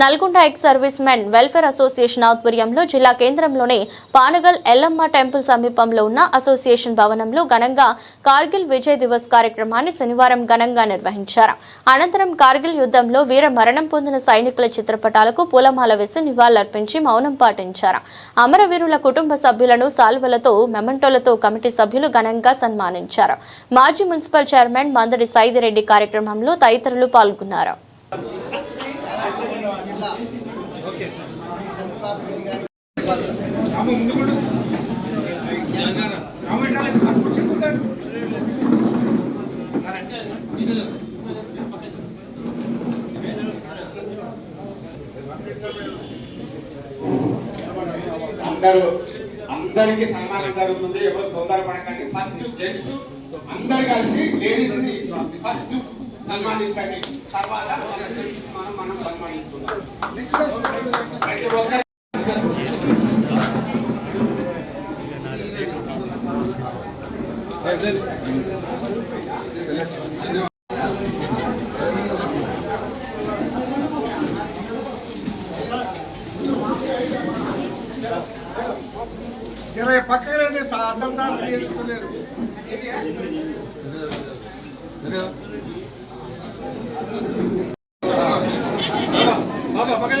Nalgonda ex servicemen welfare association ఆధ్వర్యంలో జిల్లా కేంద్రంలోని పానగల్ ఎల్లమ్మ టెంపుల్ సమీపంలో ఉన్న అసోసియేషన్ భవనంలో ఘనంగా కార్గిల్ విజయ్ దివస్ కార్యక్రమాన్ని శనివారం ఘనంగా నిర్వహించారు. అనంతరం కార్గిల్ యుద్ధంలో వీర మరణం పొందిన సైనికుల చిత్రపటాలకు పూలమాల వేసి నివాళులర్పించి మౌనం పాటించారు. అమరవీరుల కుటుంబ సభ్యులను సాల్వలతో మెమంటోలతో కమిటీ సభ్యులు ఘనంగా సన్మానించారు. మాజీ మున్సిపల్ చైర్మన్ మందడి సైదిరెడ్డి కార్యక్రమంలో తదితరులు పాల్గొన్నారు. అందరూ అందరికి సన్మానం జరుగుతుంది. ఎవరు తొందరపడకండి. ఫస్ట్ జెంట్స్ అందరు కలిసి లేడీస్ని ఫస్ట్ సన్మానించండి. తర్వాత మనం మనం సన్మానించుకుందాం. ప్రతి ఒక్కరు ఇరవై పక్కన అసలు సార్ తీరుస్తలేరు పక్కన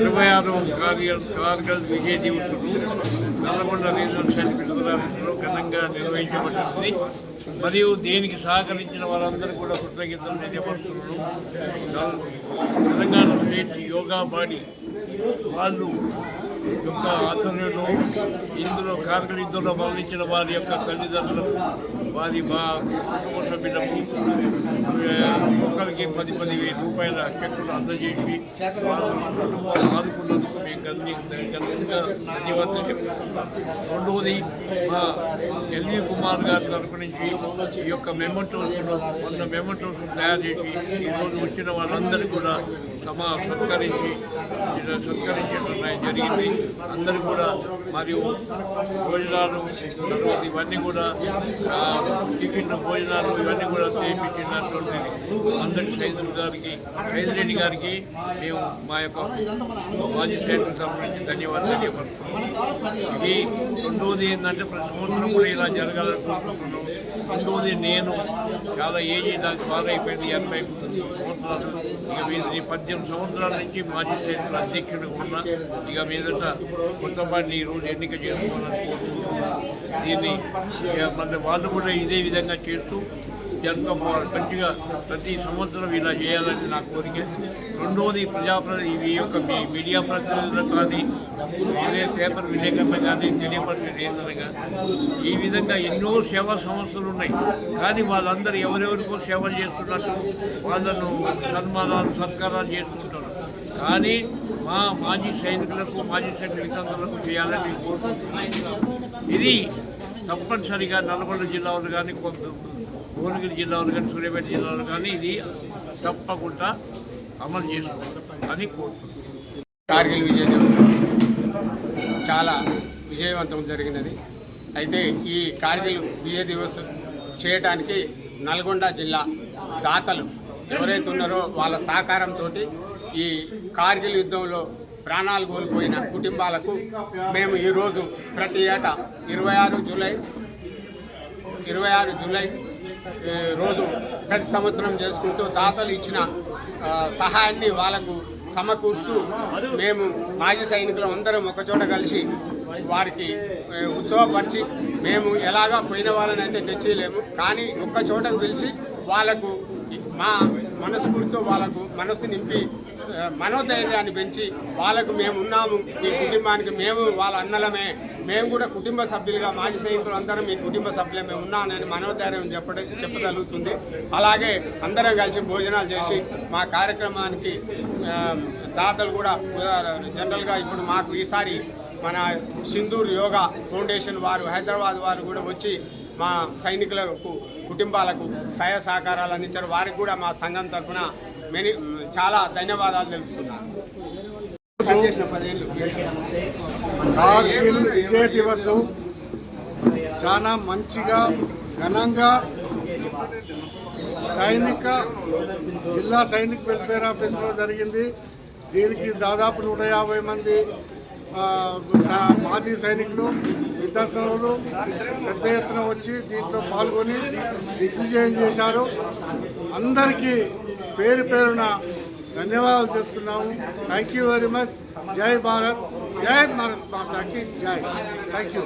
ఇరవై ఆరు కార్గిల్ కార్గల్ విజయ దివసులు నల్లగొండ రీజనల్ సెంటర్ ఘనంగా నిర్వహించబడుతుంది. మరియు దీనికి సహకరించిన వారందరూ కూడా కృతజ్ఞతలు తెలియపరుస్తున్నాను. తెలంగాణ స్టేట్ యోగా బాడీ వాళ్ళు యొక్క ఆధ్వర్యంలో ఇందులో కార్గిల్ యుద్ధంలో మరణించిన వారి యొక్క తల్లిదండ్రులకు వారి మా కుటుంబ సభ్యులకు ఒక్కరికి పది పది వేల రూపాయల చెక్కులు అందజేసి ఆదుకున్నందుకు మేము ధన్యవాదాలు రెండవది మా ఎల్వి కుమార్ గారి తరపు నుంచి ఈ యొక్క మెమోటోస్ వంద మెమోటోస్ తయారు చేసి ఈరోజు వచ్చిన వాళ్ళందరూ కూడా సమా సత్కరించి సత్కరించడం జరిగింది. అందరూ కూడా మరియు భోజనాలు తర్వాత ఇవన్నీ కూడా టిఫిన్ భోజనాలు ఇవన్నీ కూడా చేయించినటువంటి అందరి సైదులు గారికి సైదిరెడ్డి గారికి మేము మా యొక్క మాజిస్ట్రేట్కి సంబంధించి ధన్యవాదాలు తెలియపరుస్తున్నాం. ఇది రెండవది ఏంటంటే ప్రతి సంవత్సరం కూడా ఇలా జరగాలనుకుంటున్నాం రెండవది నేను చాలా ఏజీ నాకు బాగా అయిపోయింది ఎనభై సంవత్సరాలు. ఇక మీద ఈ పద్దెనిమిది సంవత్సరాల నుంచి మాజీ స్టేట్ ఉన్నా ఇక మీద కొత్తపాటిని ఈ ఈరోజు ఎన్నిక చేసుకోవాలని కోరుకుంటున్నాను దీన్ని మళ్ళీ వాళ్ళు కూడా ఇదే విధంగా చేస్తూ జరుపుకోవాలి మంచిగా ప్రతి సంవత్సరం ఇలా చేయాలని నా కోరిక. రెండవది ప్రజాప్రతి ఈ యొక్క మీ మీడియా ప్రతినిధులకు కానీ వేరే పేపర్ విలేకరులు కానీ తెలియపరిచేది ఏంటనగా ఈ విధంగా ఎన్నో సేవా సంస్థలు ఉన్నాయి. కానీ వాళ్ళందరూ ఎవరెవరికో సేవలు చేస్తున్నట్టు వాళ్ళను సన్మానాలు సత్కారాలు చేస్తుంటారు కానీ మా మాజీ సైనికులకు మాజీ సైనికులకు చేయాలని కోరుకుంటున్నాను ఇది తప్పనిసరిగా నల్గొండ జిల్లాలో కానీ కొంత భువనగిరి జిల్లాలో కానీ సూర్యాపేట జిల్లాలో కానీ ఇది తప్పకుండా అమలు చేసుకోవాలి అని కోరుకుంటున్నాను కార్గిల్ విజయ చాలా విజయవంతం జరిగినది. అయితే ఈ కార్గిల్ విజయ దివస్ చేయడానికి నల్గొండ జిల్లా దాతలు ఎవరైతే ఉన్నారో వాళ్ళ సహకారంతో ఈ కార్గిల్ యుద్ధంలో ప్రాణాలు కోల్పోయిన కుటుంబాలకు మేము ఈరోజు ప్రతి ఏటా ఇరవై ఆరు జూలై ఇరవై ఆరు జూలై రోజు ప్రతి సంవత్సరం చేసుకుంటూ దాతలు ఇచ్చిన సహాయాన్ని వాళ్ళకు సమకూరుస్తూ మేము మాజీ సైనికులు అందరం ఒకచోట కలిసి వారికి ఉత్సవపరిచి మేము ఎలాగా పోయిన వాళ్ళని అయితే తెచ్చేయలేము. కానీ ఒక్క చోటకు పిలిచి వాళ్ళకు మా మనస్ఫూర్తితో వాళ్ళకు మనస్సు నింపి మనోధైర్యాన్ని పెంచి వాళ్ళకు మేము ఉన్నాము మీ కుటుంబానికి మేము వాళ్ళ అన్నలమే. మేము కూడా కుటుంబ సభ్యులుగా మాజీ సైనికులు అందరం మీ కుటుంబ సభ్యులే మేము ఉన్నానని మనోధైర్యం చెప్పడం చెప్పగలుగుతుంది. అలాగే అందరం కలిసి భోజనాలు చేసి మా కార్యక్రమానికి దాతలు కూడా జనరల్గా ఇప్పుడు మాకు ఈసారి మన సింధూర్ యోగా ఫౌండేషన్ వారు హైదరాబాద్ వారు కూడా వచ్చి మా సైనికులకు కుటుంబాలకు సహాయ సహకారాలు అందించారు. వారికి కూడా మా సంఘం తరఫున మెని చాలా ధన్యవాదాలు తెలుపుతున్నాను. కార్గిల్ విజయ దివసం చాలా మంచిగా ఘనంగా సైనిక జిల్లా సైనిక్ వెల్ఫేర్ ఆఫీస్లో జరిగింది. దీనికి దాదాపు నూట యాభై మంది మాజీ సైనికులు విద్యార్థులు పెద్ద ఎత్తున వచ్చి దీంట్లో పాల్గొని దిగ్విజయం చేశారు. అందరికీ పేరు పేరున ధన్యవాదాలు చెప్తున్నాము. థ్యాంక్ యూ వెరీ మచ్ జై భారత్. జై భారత్ మాతాకి. జై. Thank you